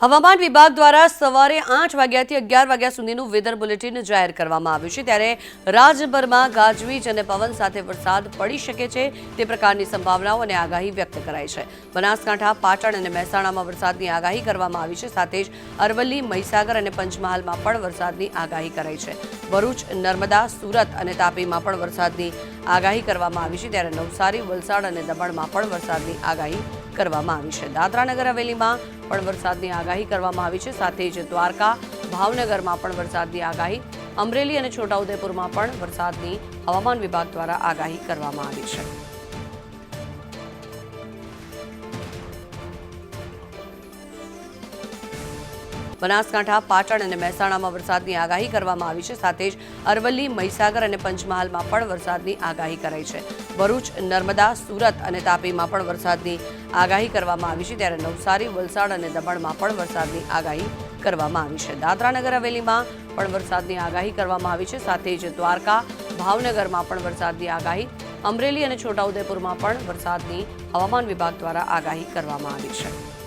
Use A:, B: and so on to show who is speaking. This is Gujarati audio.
A: હવામાન વિભાગ દ્વારા સવારે આઠ વાગ્યાથી અગિયાર વાગ્યા સુધીનું વેધર બુલેટિન જાહેર કરવામાં આવ્યું છે. ત્યારે રાજ્યભરમાં ગાજવીજ અને પવન સાથે વરસાદ પડી શકે છે તે પ્રકારની સંભાવનાઓ અને આગાહી વ્યક્ત કરાઈ છે. બનાસકાંઠા, પાટણ અને મહેસાણામાં વરસાદની આગાહી કરવામાં આવી છે. સાથે જ અરવલ્લી, મહીસાગર અને પંચમહાલમાં પણ વરસાદની આગાહી કરાઈ છે. ભરૂચ, નર્મદા, સુરત અને તાપીમાં પણ વરસાદની આગાહી કરવામાં આવી છે. ત્યારે નવસારી, વલસાડ અને દમણમાં પણ વરસાદની આગાહી કરવામાં આવી છે. દાદરાનગર હવેલીમાં પણ વરસાદની આગાહી કરવામાં આવી છે. સાથે જ દ્વારકા, ભાવનગરમાં પણ વરસાદની આગાહી. અમરેલી અને છોટાઉદેપુરમાં પણ વરસાદની હવામાન વિભાગ દ્વારા આગાહી કરવામાં આવી છે. બનાસકાંઠા, પાટણ અને મહેસાણામાં વરસાદની આગાહી કરવામાં આવી છે. સાથે જ અરવલ્લી, મહીસાગર અને પંચમહાલમાં પણ વરસાદની આગાહી કરાઈ છે. ભરૂચ, નર્મદા, સુરત અને તાપીમાં પણ વરસાદની આગાહી કરવામાં આવી છે. ત્યારે નવસારી, વલસાડ અને દમણમાં પણ વરસાદની આગાહી કરવામાં આવી છે. દાદરાનગર હવેલીમાં પણ વરસાદની આગાહી કરવામાં આવી છે. સાથે જ દ્વારકા, ભાવનગરમાં પણ વરસાદની આગાહી. અમરેલી અને છોટાઉદેપુરમાં પણ વરસાદની હવામાન વિભાગ દ્વારા આગાહી કરવામાં આવી છે.